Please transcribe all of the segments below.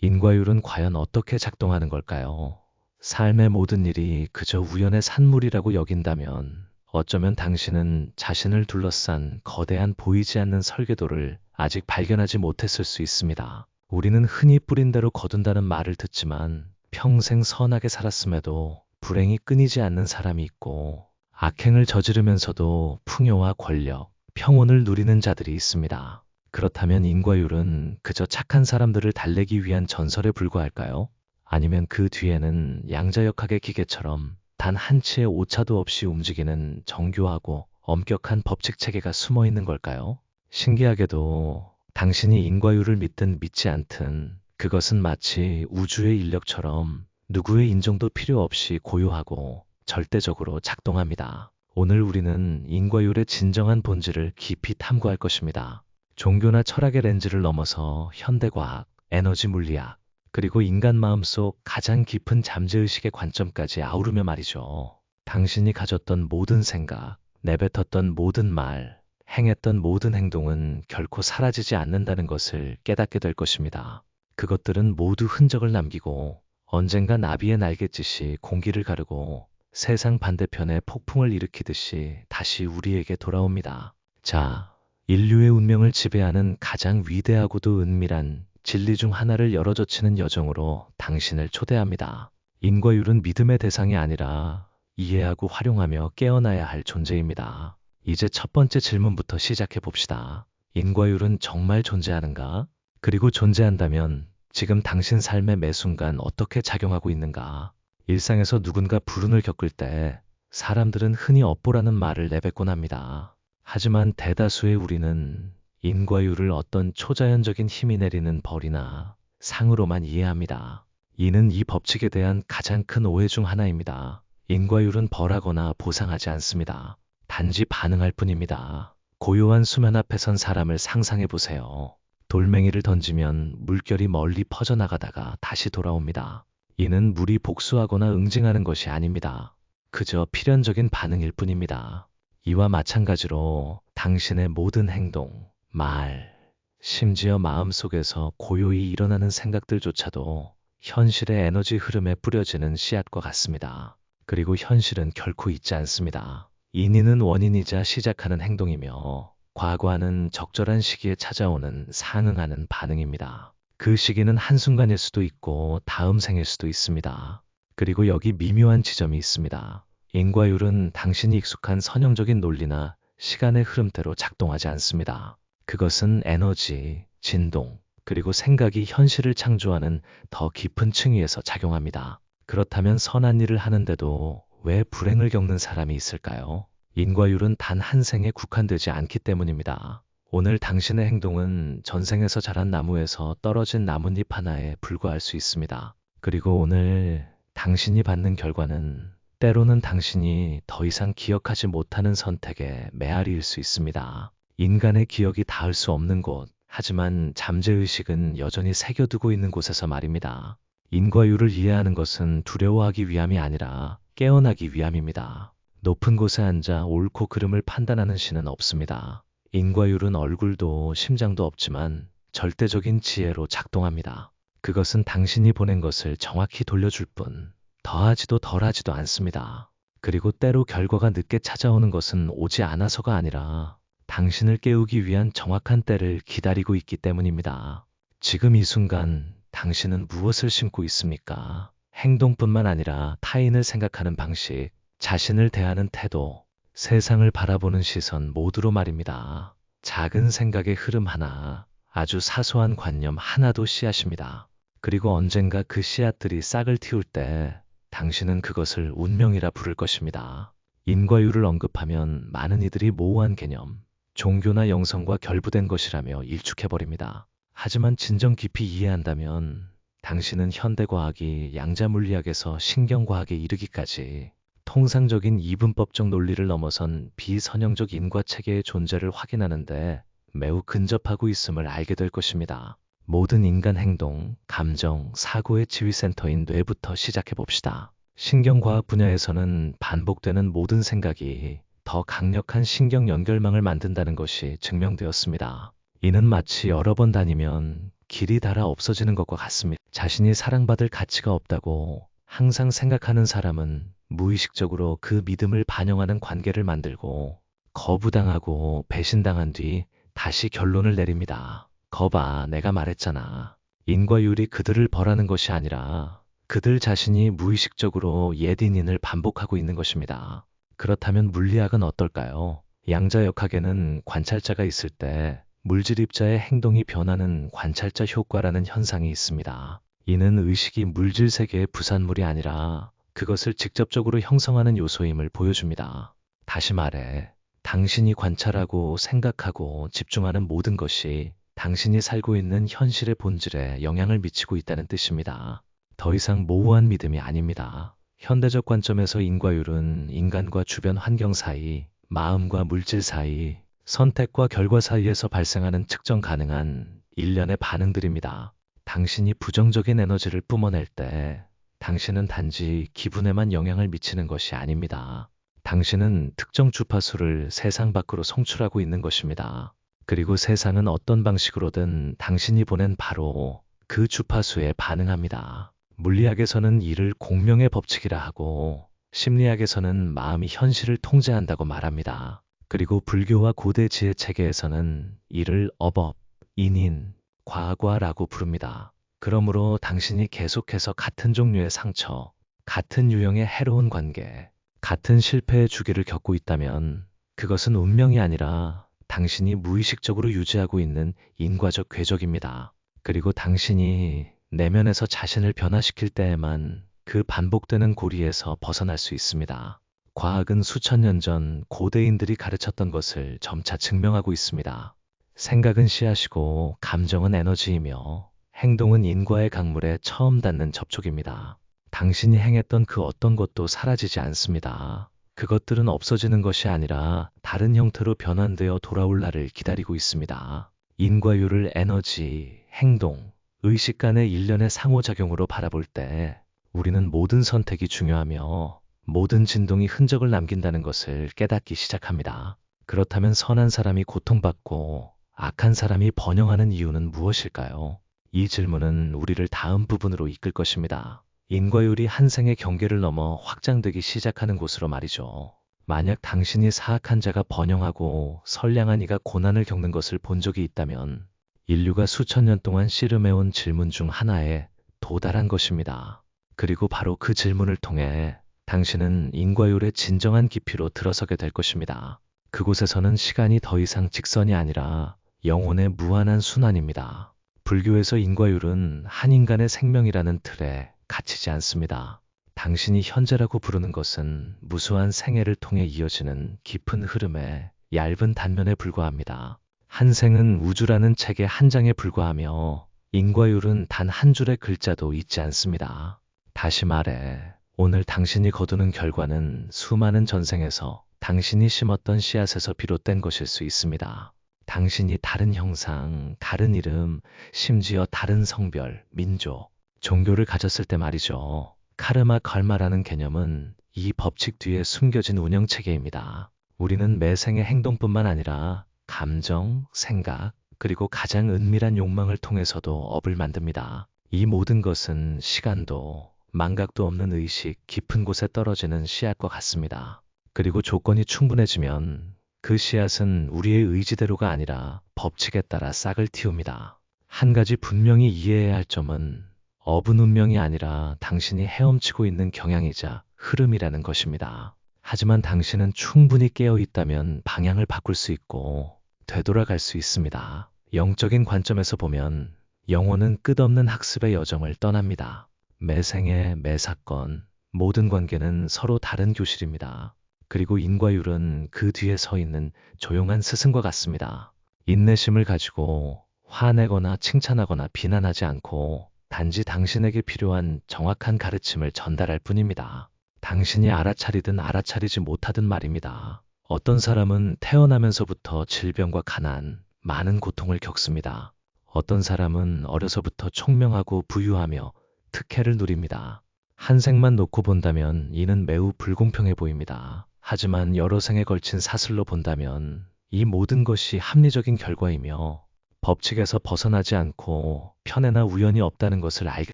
인과율은 과연 어떻게 작동하는 걸까요? 삶의 모든 일이 그저 우연의 산물이라고 여긴다면 어쩌면 당신은 자신을 둘러싼 거대한 보이지 않는 설계도를 아직 발견하지 못했을 수 있습니다. 우리는 흔히 뿌린 대로 거둔다는 말을 듣지만 평생 선하게 살았음에도 불행이 끊이지 않는 사람이 있고 악행을 저지르면서도 풍요와 권력, 평온을 누리는 자들이 있습니다. 그렇다면 인과율은 그저 착한 사람들을 달래기 위한 전설에 불과할까요? 아니면 그 뒤에는 양자역학의 기계처럼 단 한 치의 오차도 없이 움직이는 정교하고 엄격한 법칙 체계가 숨어 있는 걸까요? 신기하게도 당신이 인과율을 믿든 믿지 않든 그것은 마치 우주의 인력처럼 누구의 인정도 필요 없이 고요하고 절대적으로 작동합니다. 오늘 우리는 인과율의 진정한 본질을 깊이 탐구할 것입니다. 종교나 철학의 렌즈를 넘어서 현대과학, 에너지 물리학, 그리고 인간 마음 속 가장 깊은 잠재의식의 관점까지 아우르며 말이죠. 당신이 가졌던 모든 생각, 내뱉었던 모든 말, 행했던 모든 행동은 결코 사라지지 않는다는 것을 깨닫게 될 것입니다. 그것들은 모두 흔적을 남기고 언젠가 나비의 날갯짓이 공기를 가르고 세상 반대편에 폭풍을 일으키듯이 다시 우리에게 돌아옵니다. 자, 인류의 운명을 지배하는 가장 위대하고도 은밀한 진리 중 하나를 열어젖히는 여정으로 당신을 초대합니다. 인과율은 믿음의 대상이 아니라 이해하고 활용하며 깨어나야 할 존재입니다. 이제 첫 번째 질문부터 시작해 봅시다. 인과율은 정말 존재하는가? 그리고 존재한다면 지금 당신 삶의 매 순간 어떻게 작용하고 있는가? 일상에서 누군가 불운을 겪을 때 사람들은 흔히 업보라는 말을 내뱉곤 합니다. 하지만 대다수의 우리는 인과율을 어떤 초자연적인 힘이 내리는 벌이나 상으로만 이해합니다. 이는 이 법칙에 대한 가장 큰 오해 중 하나입니다. 인과율은 벌하거나 보상하지 않습니다. 단지 반응할 뿐입니다. 고요한 수면 앞에 선 사람을 상상해 보세요. 돌멩이를 던지면 물결이 멀리 퍼져나가다가 다시 돌아옵니다. 이는 물이 복수하거나 응징하는 것이 아닙니다. 그저 필연적인 반응일 뿐입니다. 이와 마찬가지로 당신의 모든 행동, 말, 심지어 마음속에서 고요히 일어나는 생각들조차도 현실의 에너지 흐름에 뿌려지는 씨앗과 같습니다. 그리고 현실은 결코 있지 않습니다. 인인은 원인이자 시작하는 행동이며 과거와는 적절한 시기에 찾아오는 상응하는 반응입니다. 그 시기는 한순간일 수도 있고 다음 생일 수도 있습니다. 그리고 여기 미묘한 지점이 있습니다. 인과율은 당신이 익숙한 선형적인 논리나 시간의 흐름대로 작동하지 않습니다. 그것은 에너지, 진동, 그리고 생각이 현실을 창조하는 더 깊은 층위에서 작용합니다. 그렇다면 선한 일을 하는데도 왜 불행을 겪는 사람이 있을까요? 인과율은 단 한 생에 국한되지 않기 때문입니다. 오늘 당신의 행동은 전생에서 자란 나무에서 떨어진 나뭇잎 하나에 불과할 수 있습니다. 그리고 오늘 당신이 받는 결과는 때로는 당신이 더 이상 기억하지 못하는 선택의 메아리일 수 있습니다. 인간의 기억이 닿을 수 없는 곳, 하지만 잠재의식은 여전히 새겨두고 있는 곳에서 말입니다. 인과율을 이해하는 것은 두려워하기 위함이 아니라 깨어나기 위함입니다. 높은 곳에 앉아 옳고 그름을 판단하는 신은 없습니다. 인과율은 얼굴도 심장도 없지만 절대적인 지혜로 작동합니다. 그것은 당신이 보낸 것을 정확히 돌려줄 뿐 더하지도 덜하지도 않습니다. 그리고 때로 결과가 늦게 찾아오는 것은 오지 않아서가 아니라 당신을 깨우기 위한 정확한 때를 기다리고 있기 때문입니다. 지금 이 순간 당신은 무엇을 심고 있습니까? 행동뿐만 아니라 타인을 생각하는 방식, 자신을 대하는 태도, 세상을 바라보는 시선 모두로 말입니다. 작은 생각의 흐름 하나, 아주 사소한 관념 하나도 씨앗입니다. 그리고 언젠가 그 씨앗들이 싹을 틔울 때 당신은 그것을 운명이라 부를 것입니다. 인과율을 언급하면 많은 이들이 모호한 개념, 종교나 영성과 결부된 것이라며 일축해버립니다. 하지만 진정 깊이 이해한다면 당신은 현대과학이 양자물리학에서 신경과학에 이르기까지 통상적인 이분법적 논리를 넘어선 비선형적 인과체계의 존재를 확인하는데 매우 근접하고 있음을 알게 될 것입니다. 모든 인간 행동, 감정, 사고의 지휘센터인 뇌부터 시작해 봅시다. 신경과학 분야에서는 반복되는 모든 생각이 더 강력한 신경 연결망을 만든다는 것이 증명되었습니다. 이는 마치 여러 번 다니면 길이 닳아 없어지는 것과 같습니다. 자신이 사랑받을 가치가 없다고 항상 생각하는 사람은 무의식적으로 그 믿음을 반영하는 관계를 만들고 거부당하고 배신당한 뒤 다시 결론을 내립니다. 거봐, 내가 말했잖아. 인과율이 그들을 벌하는 것이 아니라 그들 자신이 무의식적으로 옛 인인을 반복하고 있는 것입니다. 그렇다면 물리학은 어떨까요? 양자역학에는 관찰자가 있을 때 물질 입자의 행동이 변하는 관찰자 효과라는 현상이 있습니다. 이는 의식이 물질 세계의 부산물이 아니라 그것을 직접적으로 형성하는 요소임을 보여줍니다. 다시 말해, 당신이 관찰하고 생각하고 집중하는 모든 것이 당신이 살고 있는 현실의 본질에 영향을 미치고 있다는 뜻입니다. 더 이상 모호한 믿음이 아닙니다. 현대적 관점에서 인과율은 인간과 주변 환경 사이, 마음과 물질 사이, 선택과 결과 사이에서 발생하는 측정 가능한 일련의 반응들입니다. 당신이 부정적인 에너지를 뿜어낼 때 당신은 단지 기분에만 영향을 미치는 것이 아닙니다. 당신은 특정 주파수를 세상 밖으로 송출하고 있는 것입니다. 그리고 세상은 어떤 방식으로든 당신이 보낸 바로 그 주파수에 반응합니다. 물리학에서는 이를 공명의 법칙이라 하고 심리학에서는 마음이 현실을 통제한다고 말합니다. 그리고 불교와 고대 지혜 체계에서는 이를 어법, 인인, 과과라고 부릅니다. 그러므로 당신이 계속해서 같은 종류의 상처, 같은 유형의 해로운 관계, 같은 실패의 주기를 겪고 있다면 그것은 운명이 아니라 당신이 무의식적으로 유지하고 있는 인과적 궤적입니다. 그리고 당신이 내면에서 자신을 변화시킬 때에만 그 반복되는 고리에서 벗어날 수 있습니다. 과학은 수천 년 전 고대인들이 가르쳤던 것을 점차 증명하고 있습니다. 생각은 씨앗이고 감정은 에너지이며 행동은 인과의 강물에 처음 닿는 접촉입니다. 당신이 행했던 그 어떤 것도 사라지지 않습니다. 그것들은 없어지는 것이 아니라 다른 형태로 변환되어 돌아올 날을 기다리고 있습니다. 인과율을 에너지, 행동, 의식 간의 일련의 상호작용으로 바라볼 때 우리는 모든 선택이 중요하며 모든 진동이 흔적을 남긴다는 것을 깨닫기 시작합니다. 그렇다면 선한 사람이 고통받고 악한 사람이 번영하는 이유는 무엇일까요? 이 질문은 우리를 다음 부분으로 이끌 것입니다. 인과율이 한 생의 경계를 넘어 확장되기 시작하는 곳으로 말이죠. 만약 당신이 사악한 자가 번영하고 선량한 이가 고난을 겪는 것을 본 적이 있다면 인류가 수천 년 동안 씨름해온 질문 중 하나에 도달한 것입니다. 그리고 바로 그 질문을 통해 당신은 인과율의 진정한 깊이로 들어서게 될 것입니다. 그곳에서는 시간이 더 이상 직선이 아니라 영혼의 무한한 순환입니다. 불교에서 인과율은 한 인간의 생명이라는 틀에 갇히지 않습니다. 당신이 현재라고 부르는 것은 무수한 생애를 통해 이어지는 깊은 흐름의 얇은 단면에 불과합니다. 한 생은 우주라는 책의 한 장에 불과하며 인과율은 단 한 줄의 글자도 있지 않습니다. 다시 말해, 오늘 당신이 거두는 결과는 수많은 전생에서 당신이 심었던 씨앗에서 비롯된 것일 수 있습니다. 당신이 다른 형상, 다른 이름, 심지어 다른 성별, 민족, 종교를 가졌을 때 말이죠. 카르마 걸마라는 개념은 이 법칙 뒤에 숨겨진 운영 체계입니다. 우리는 매생의 행동뿐만 아니라 감정, 생각, 그리고 가장 은밀한 욕망을 통해서도 업을 만듭니다. 이 모든 것은 시간도, 망각도 없는 의식, 깊은 곳에 떨어지는 씨앗과 같습니다. 그리고 조건이 충분해지면 그 씨앗은 우리의 의지대로가 아니라 법칙에 따라 싹을 틔웁니다. 한 가지 분명히 이해해야 할 점은 업은 운명이 아니라 당신이 헤엄치고 있는 경향이자 흐름이라는 것입니다. 하지만 당신은 충분히 깨어 있다면 방향을 바꿀 수 있고 되돌아갈 수 있습니다. 영적인 관점에서 보면 영혼은 끝없는 학습의 여정을 떠납니다. 매 생애, 매 사건, 모든 관계는 서로 다른 교실입니다. 그리고 인과율은 그 뒤에 서 있는 조용한 스승과 같습니다. 인내심을 가지고 화내거나 칭찬하거나 비난하지 않고 단지 당신에게 필요한 정확한 가르침을 전달할 뿐입니다. 당신이 알아차리든 알아차리지 못하든 말입니다. 어떤 사람은 태어나면서부터 질병과 가난, 많은 고통을 겪습니다. 어떤 사람은 어려서부터 총명하고 부유하며 특혜를 누립니다. 한 생만 놓고 본다면 이는 매우 불공평해 보입니다. 하지만 여러 생에 걸친 사슬로 본다면 이 모든 것이 합리적인 결과이며 법칙에서 벗어나지 않고 편애나 우연이 없다는 것을 알게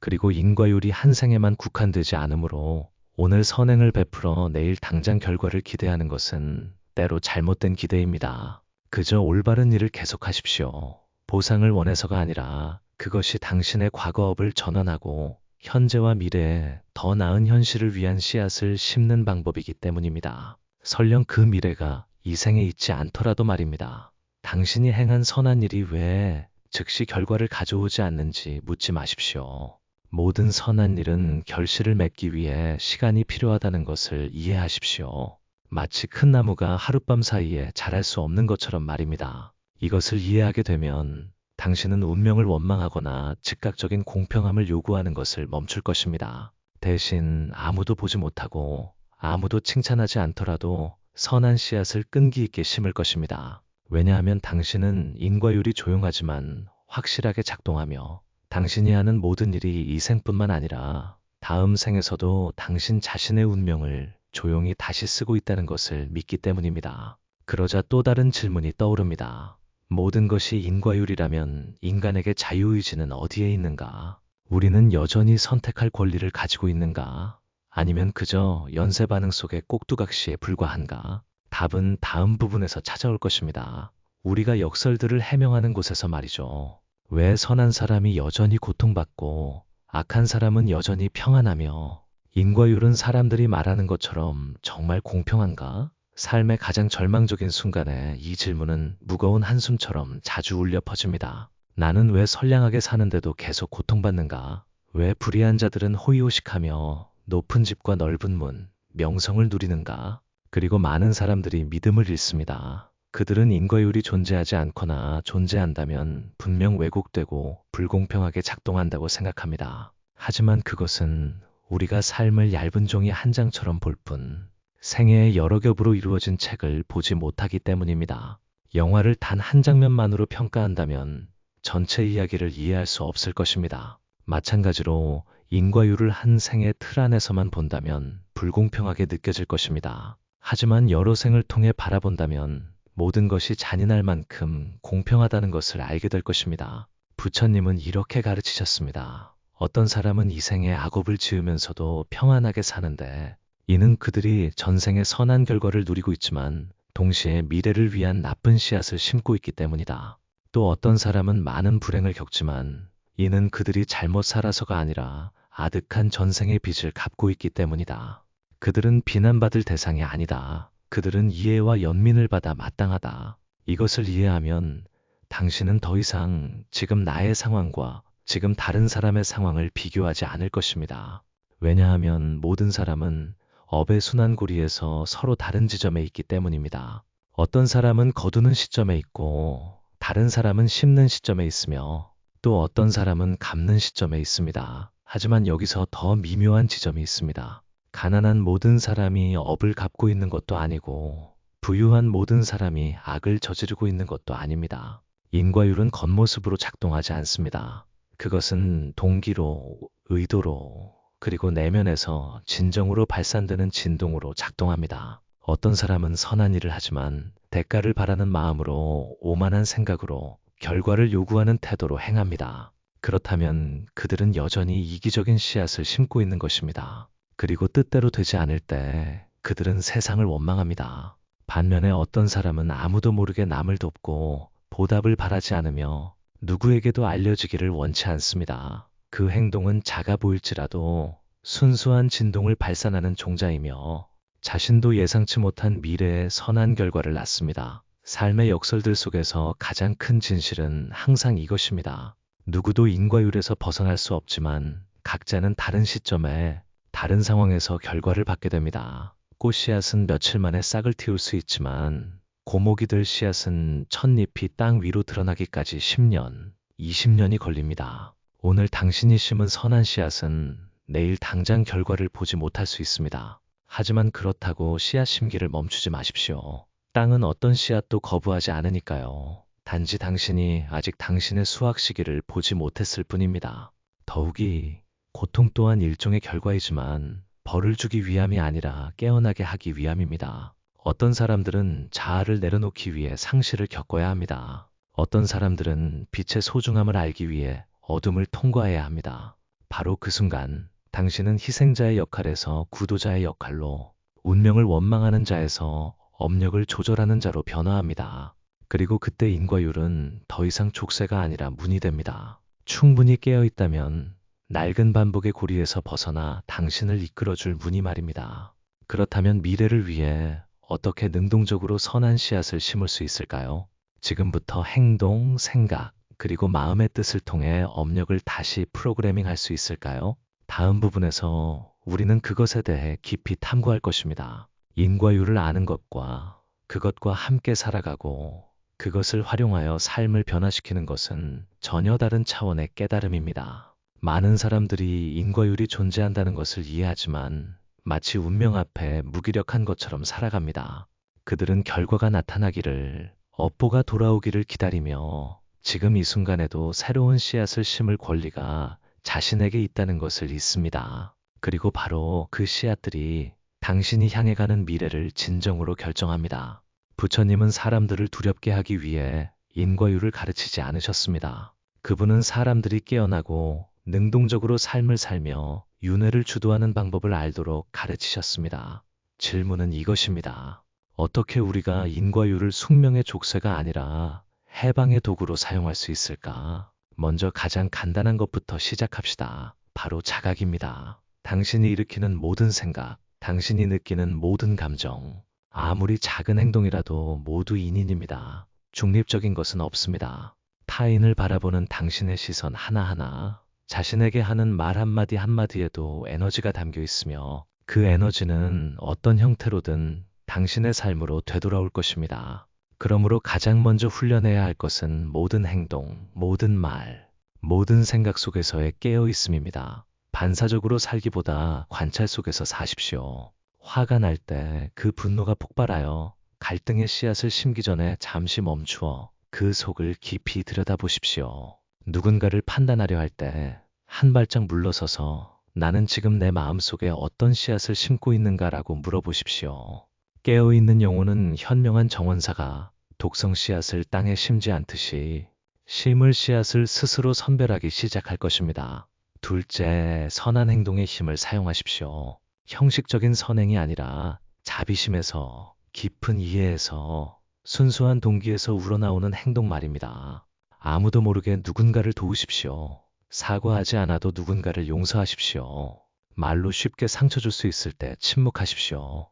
그리고 인과율이 한 생에만 국한되지 않으므로 오늘 선행을 베풀어 내일 당장 결과를 기대하는 것은 때로 잘못된 기대입니다. 그저 올바른 일을 계속하십시오. 보상을 원해서가 아니라 그것이 당신의 과거업을 전환하고 현재와 미래에 더 나은 현실을 위한 씨앗을 심는 방법이기 때문입니다. 설령 그 미래가 이 생에 있지 않더라도 말입니다. 당신이 행한 선한 일이 왜 즉시 결과를 가져오지 않는지 묻지 마십시오. 모든 선한 일은 결실을 맺기 위해 시간이 필요하다는 것을 이해하십시오. 마치 큰 나무가 하룻밤 사이에 자랄 수 없는 것처럼 말입니다. 이것을 이해하게 되면 당신은 운명을 원망하거나 즉각적인 공평함을 요구하는 것을 멈출 것입니다. 대신 아무도 보지 못하고 아무도 칭찬하지 않더라도 선한 씨앗을 끈기 있게 심을 것입니다. 왜냐하면 당신은 인과율이 조용하지만 확실하게 작동하며 당신이 하는 모든 일이 이 생뿐만 아니라 다음 생에서도 당신 자신의 운명을 조용히 다시 쓰고 있다는 것을 믿기 때문입니다. 그러자 또 다른 질문이 떠오릅니다. 모든 것이 인과율이라면 인간에게 자유의지는 어디에 있는가? 우리는 여전히 선택할 권리를 가지고 있는가? 아니면 그저 연쇄 반응 속의 꼭두각시에 불과한가? 답은 다음 부분에서 찾아올 것입니다. 우리가 역설들을 해명하는 곳에서 말이죠. 왜 선한 사람이 여전히 고통받고 악한 사람은 여전히 평안하며 인과율은 사람들이 말하는 것처럼 정말 공평한가? 삶의 가장 절망적인 순간에 이 질문은 무거운 한숨처럼 자주 울려 퍼집니다. 나는 왜 선량하게 사는데도 계속 고통받는가? 왜 불의한 자들은 호의호식하며 높은 집과 넓은 문, 명성을 누리는가? 그리고 많은 사람들이 믿음을 잃습니다. 그들은 인과율이 존재하지 않거나 존재한다면 분명 왜곡되고 불공평하게 작동한다고 생각합니다. 하지만 그것은 우리가 삶을 얇은 종이 한 장처럼 볼 뿐, 생애의 여러 겹으로 이루어진 책을 보지 못하기 때문입니다. 영화를 단 한 장면만으로 평가한다면 전체 이야기를 이해할 수 없을 것입니다. 마찬가지로 인과율을 한 생의 틀 안에서만 본다면 불공평하게 느껴질 것입니다. 하지만 여러 생을 통해 바라본다면 모든 것이 잔인할 만큼 공평하다는 것을 알게 될 것입니다. 부처님은 이렇게 가르치셨습니다. 어떤 사람은 이 생에 악업을 지으면서도 평안하게 사는데 이는 그들이 전생의 선한 결과를 누리고 있지만 동시에 미래를 위한 나쁜 씨앗을 심고 있기 때문이다. 또 어떤 사람은 많은 불행을 겪지만 이는 그들이 잘못 살아서가 아니라 아득한 전생의 빚을 갚고 있기 때문이다. 그들은 비난받을 대상이 아니다. 그들은 이해와 연민을 받아 마땅하다. 이것을 이해하면 당신은 더 이상 지금 나의 상황과 지금 다른 사람의 상황을 비교하지 않을 것입니다. 왜냐하면 모든 사람은 업의 순환고리에서 서로 다른 지점에 있기 때문입니다. 어떤 사람은 거두는 시점에 있고 다른 사람은 심는 시점에 있으며 또 어떤 사람은 갚는 시점에 있습니다. 하지만 여기서 더 미묘한 지점이 있습니다. 가난한 모든 사람이 업을 갚고 있는 것도 아니고 부유한 모든 사람이 악을 저지르고 있는 것도 아닙니다. 인과율은 겉모습으로 작동하지 않습니다. 그것은 동기로, 의도로, 그리고 내면에서 진정으로 발산되는 진동으로 작동합니다. 어떤 사람은 선한 일을 하지만 대가를 바라는 마음으로 오만한 생각으로 결과를 요구하는 태도로 행합니다. 그렇다면 그들은 여전히 이기적인 씨앗을 심고 있는 것입니다. 그리고 뜻대로 되지 않을 때 그들은 세상을 원망합니다. 반면에 어떤 사람은 아무도 모르게 남을 돕고 보답을 바라지 않으며 누구에게도 알려지기를 원치 않습니다. 그 행동은 작아 보일지라도 순수한 진동을 발산하는 종자이며 자신도 예상치 못한 미래의 선한 결과를 낳습니다. 삶의 역설들 속에서 가장 큰 진실은 항상 이것입니다. 누구도 인과율에서 벗어날 수 없지만 각자는 다른 시점에 다른 상황에서 결과를 받게 됩니다. 꽃씨앗은 며칠 만에 싹을 틔울 수 있지만 고목이 될 씨앗은 첫잎이 땅 위로 드러나기까지 10년, 20년이 걸립니다. 오늘 당신이 심은 선한 씨앗은 내일 당장 결과를 보지 못할 수 있습니다. 하지만 그렇다고 씨앗 심기를 멈추지 마십시오. 땅은 어떤 씨앗도 거부하지 않으니까요. 단지 당신이 아직 당신의 수확 시기를 보지 못했을 뿐입니다. 더욱이 고통 또한 일종의 결과이지만 벌을 주기 위함이 아니라 깨어나게 하기 위함입니다. 어떤 사람들은 자아를 내려놓기 위해 상실을 겪어야 합니다. 어떤 사람들은 빛의 소중함을 알기 위해 어둠을 통과해야 합니다. 바로 그 순간 당신은 희생자의 역할에서 구도자의 역할로 운명을 원망하는 자에서 업력을 조절하는 자로 변화합니다. 그리고 그때 인과율은 더 이상 족쇄가 아니라 문이 됩니다. 충분히 깨어 있다면 낡은 반복의 고리에서 벗어나 당신을 이끌어줄 문이 말입니다. 그렇다면 미래를 위해 어떻게 능동적으로 선한 씨앗을 심을 수 있을까요? 지금부터 행동, 생각, 그리고 마음의 뜻을 통해 업력을 다시 프로그래밍 할 수 있을까요? 다음 부분에서 우리는 그것에 대해 깊이 탐구할 것입니다. 인과율을 아는 것과 그것과 함께 살아가고 그것을 활용하여 삶을 변화시키는 것은 전혀 다른 차원의 깨달음입니다. 많은 사람들이 인과율이 존재한다는 것을 이해하지만 마치 운명 앞에 무기력한 것처럼 살아갑니다. 그들은 결과가 나타나기를, 업보가 돌아오기를 기다리며 지금 이 순간에도 새로운 씨앗을 심을 권리가 자신에게 있다는 것을 잊습니다. 그리고 바로 그 씨앗들이 당신이 향해 가는 미래를 진정으로 결정합니다. 부처님은 사람들을 두렵게 하기 위해 인과율을 가르치지 않으셨습니다. 그분은 사람들이 깨어나고 능동적으로 삶을 살며 윤회를 주도하는 방법을 알도록 가르치셨습니다. 질문은 이것입니다. 어떻게 우리가 인과율을 숙명의 족쇄가 아니라 해방의 도구로 사용할 수 있을까? 먼저 가장 간단한 것부터 시작합시다. 바로 자각입니다. 당신이 일으키는 모든 생각, 당신이 느끼는 모든 감정, 아무리 작은 행동이라도 모두 인인입니다. 중립적인 것은 없습니다. 타인을 바라보는 당신의 시선 하나하나, 자신에게 하는 말 한마디 한마디에도 에너지가 담겨 있으며 그 에너지는 어떤 형태로든 당신의 삶으로 되돌아올 것입니다. 그러므로 가장 먼저 훈련해야 할 것은 모든 행동, 모든 말, 모든 생각 속에서의 깨어 있음입니다. 반사적으로 살기보다 관찰 속에서 사십시오. 화가 날 때 그 분노가 폭발하여 갈등의 씨앗을 심기 전에 잠시 멈추어 그 속을 깊이 들여다보십시오. 누군가를 판단하려 할 때 한 발짝 물러서서 나는 지금 내 마음속에 어떤 씨앗을 심고 있는가라고 물어보십시오. 깨어있는 영혼은 현명한 정원사가 독성 씨앗을 땅에 심지 않듯이 심을 씨앗을 스스로 선별하기 시작할 것입니다. 둘째, 선한 행동의 힘을 사용하십시오. 형식적인 선행이 아니라 자비심에서 깊은 이해에서 순수한 동기에서 우러나오는 행동 말입니다. 아무도 모르게 누군가를 도우십시오. 사과하지 않아도 누군가를 용서하십시오. 말로 쉽게 상처 줄 수 있을 때 침묵하십시오.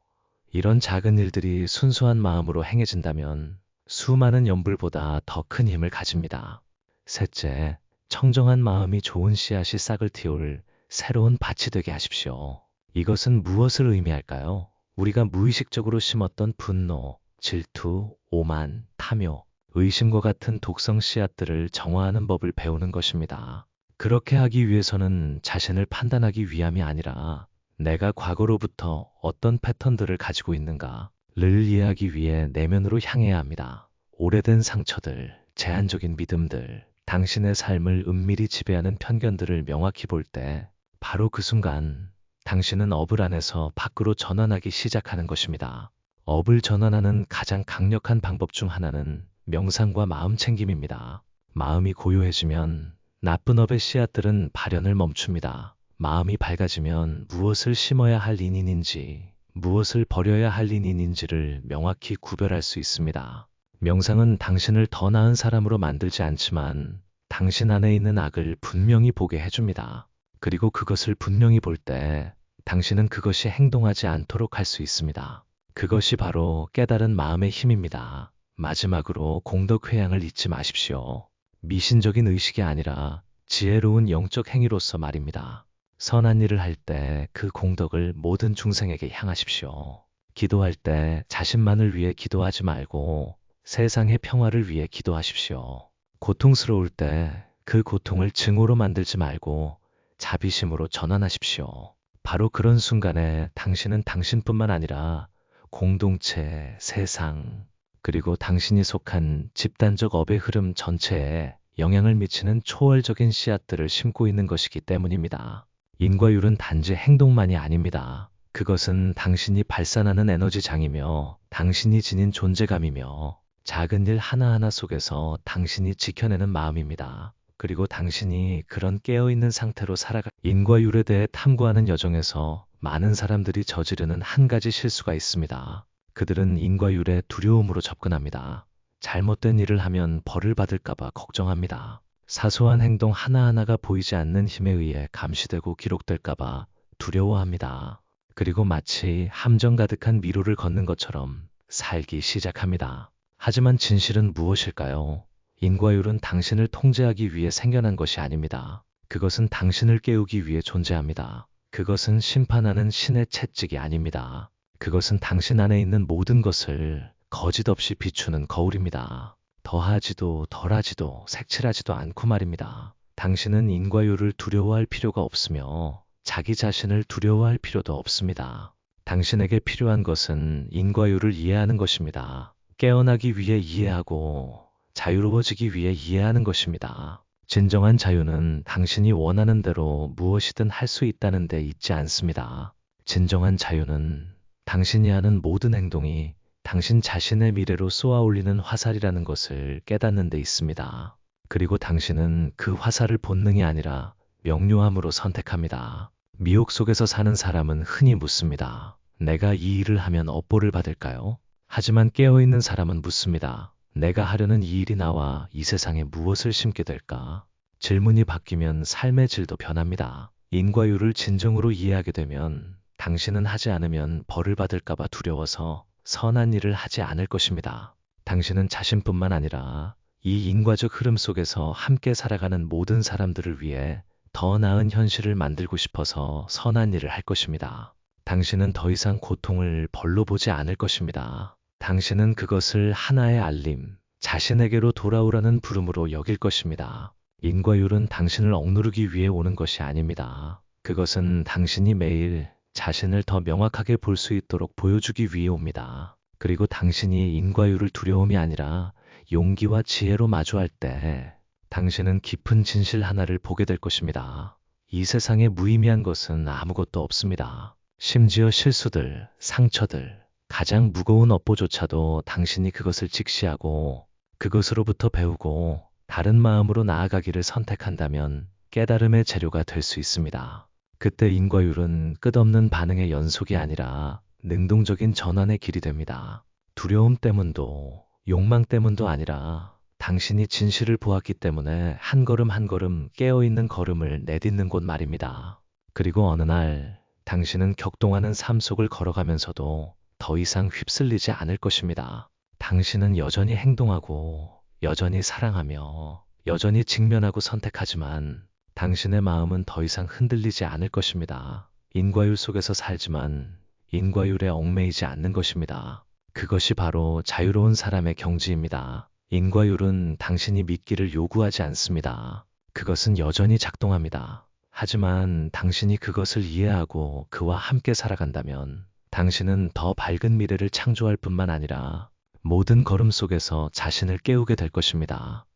이런 작은 일들이 순수한 마음으로 행해진다면 수많은 연불보다 더 큰 힘을 가집니다. 셋째, 청정한 마음이 좋은 씨앗이 싹을 틔울 새로운 밭이 되게 하십시오. 이것은 무엇을 의미할까요? 우리가 무의식적으로 심었던 분노, 질투, 오만, 탐욕, 의심과 같은 독성 씨앗들을 정화하는 법을 배우는 것입니다. 그렇게 하기 위해서는 자신을 판단하기 위함이 아니라 내가 과거로부터 어떤 패턴들을 가지고 있는가를 이해하기 위해 내면으로 향해야 합니다. 오래된 상처들, 제한적인 믿음들, 당신의 삶을 은밀히 지배하는 편견들을 명확히 볼 때 바로 그 순간 당신은 업을 안에서 밖으로 전환하기 시작하는 것입니다. 업을 전환하는 가장 강력한 방법 중 하나는 명상과 마음 챙김입니다. 마음이 고요해지면 나쁜 업의 씨앗들은 발현을 멈춥니다. 마음이 밝아지면 무엇을 심어야 할 인인인지, 무엇을 버려야 할 인인인지를 명확히 구별할 수 있습니다. 명상은 당신을 더 나은 사람으로 만들지 않지만 당신 안에 있는 악을 분명히 보게 해줍니다. 그리고 그것을 분명히 볼 때 당신은 그것이 행동하지 않도록 할 수 있습니다. 그것이 바로 깨달은 마음의 힘입니다. 마지막으로 공덕 회양을 잊지 마십시오. 미신적인 의식이 아니라 지혜로운 영적 행위로서 말입니다. 선한 일을 할 때 그 공덕을 모든 중생에게 향하십시오. 기도할 때 자신만을 위해 기도하지 말고 세상의 평화를 위해 기도하십시오. 고통스러울 때 그 고통을 증오로 만들지 말고 자비심으로 전환하십시오. 바로 그런 순간에 당신은 당신뿐만 아니라 공동체, 세상, 그리고 당신이 속한 집단적 업의 흐름 전체에 영향을 미치는 초월적인 씨앗들을 심고 있는 것이기 때문입니다. 인과율은 단지 행동만이 아닙니다. 그것은 당신이 발산하는 에너지장이며 당신이 지닌 존재감이며 작은 일 하나하나 속에서 당신이 지켜내는 마음입니다. 그리고 당신이 그런 깨어있는 상태로 살아가 인과율에 대해 탐구하는 여정에서 많은 사람들이 저지르는 한 가지 실수가 있습니다. 그들은 인과율에 두려움으로 접근합니다. 잘못된 일을 하면 벌을 받을까봐 걱정합니다. 사소한 행동 하나하나가 보이지 않는 힘에 의해 감시되고 기록될까봐 두려워합니다. 그리고 마치 함정 가득한 미로를 걷는 것처럼 살기 시작합니다. 하지만 진실은 무엇일까요? 인과율은 당신을 통제하기 위해 생겨난 것이 아닙니다. 그것은 당신을 깨우기 위해 존재합니다. 그것은 심판하는 신의 채찍이 아닙니다. 그것은 당신 안에 있는 모든 것을 거짓 없이 비추는 거울입니다. 더하지도 덜하지도 색칠하지도 않고 말입니다. 당신은 인과율을 두려워할 필요가 없으며 자기 자신을 두려워할 필요도 없습니다. 당신에게 필요한 것은 인과율을 이해하는 것입니다. 깨어나기 위해 이해하고 자유로워지기 위해 이해하는 것입니다. 진정한 자유는 당신이 원하는 대로 무엇이든 할 수 있다는 데 있지 않습니다. 진정한 자유는 당신이 하는 모든 행동이 당신 자신의 미래로 쏘아 올리는 화살이라는 것을 깨닫는 데 있습니다. 그리고 당신은 그 화살을 본능이 아니라 명료함으로 선택합니다. 미혹 속에서 사는 사람은 흔히 묻습니다. 내가 이 일을 하면 업보를 받을까요? 하지만 깨어있는 사람은 묻습니다. 내가 하려는 이 일이 나와 이 세상에 무엇을 심게 될까? 질문이 바뀌면 삶의 질도 변합니다. 인과율을 진정으로 이해하게 되면 당신은 하지 않으면 벌을 받을까봐 두려워서 선한 일을 하지 않을 것입니다. 당신은 자신뿐만 아니라 이 인과적 흐름 속에서 함께 살아가는 모든 사람들을 위해 더 나은 현실을 만들고 싶어서 선한 일을 할 것입니다. 당신은 더 이상 고통을 벌로 보지 않을 것입니다. 당신은 그것을 하나의 알림, 자신에게로 돌아오라는 부름으로 여길 것입니다. 인과율은 당신을 억누르기 위해 오는 것이 아닙니다. 그것은 당신이 매일 자신을 더 명확하게 볼 수 있도록 보여주기 위해 옵니다. 그리고 당신이 인과율을 두려움이 아니라 용기와 지혜로 마주할 때 당신은 깊은 진실 하나를 보게 될 것입니다. 이 세상에 무의미한 것은 아무것도 없습니다. 심지어 실수들, 상처들, 가장 무거운 업보조차도 당신이 그것을 직시하고 그것으로부터 배우고 다른 마음으로 나아가기를 선택한다면 깨달음의 재료가 될 수 있습니다. 그때 인과율은 끝없는 반응의 연속이 아니라 능동적인 전환의 길이 됩니다. 두려움 때문도 욕망 때문도 아니라 당신이 진실을 보았기 때문에 한 걸음 한 걸음 깨어있는 걸음을 내딛는 곳 말입니다. 그리고 어느 날 당신은 격동하는 삶 속을 걸어가면서도 더 이상 휩쓸리지 않을 것입니다. 당신은 여전히 행동하고 여전히 사랑하며 여전히 직면하고 선택하지만 당신의 마음은 더 이상 흔들리지 않을 것입니다. 인과율 속에서 살지만 인과율에 얽매이지 않는 것입니다. 그것이 바로 자유로운 사람의 경지입니다. 인과율은 당신이 믿기를 요구하지 않습니다. 그것은 여전히 작동합니다. 하지만 당신이 그것을 이해하고 그와 함께 살아간다면 당신은 더 밝은 미래를 창조할 뿐만 아니라 모든 걸음 속에서 자신을 깨우게 될 것입니다.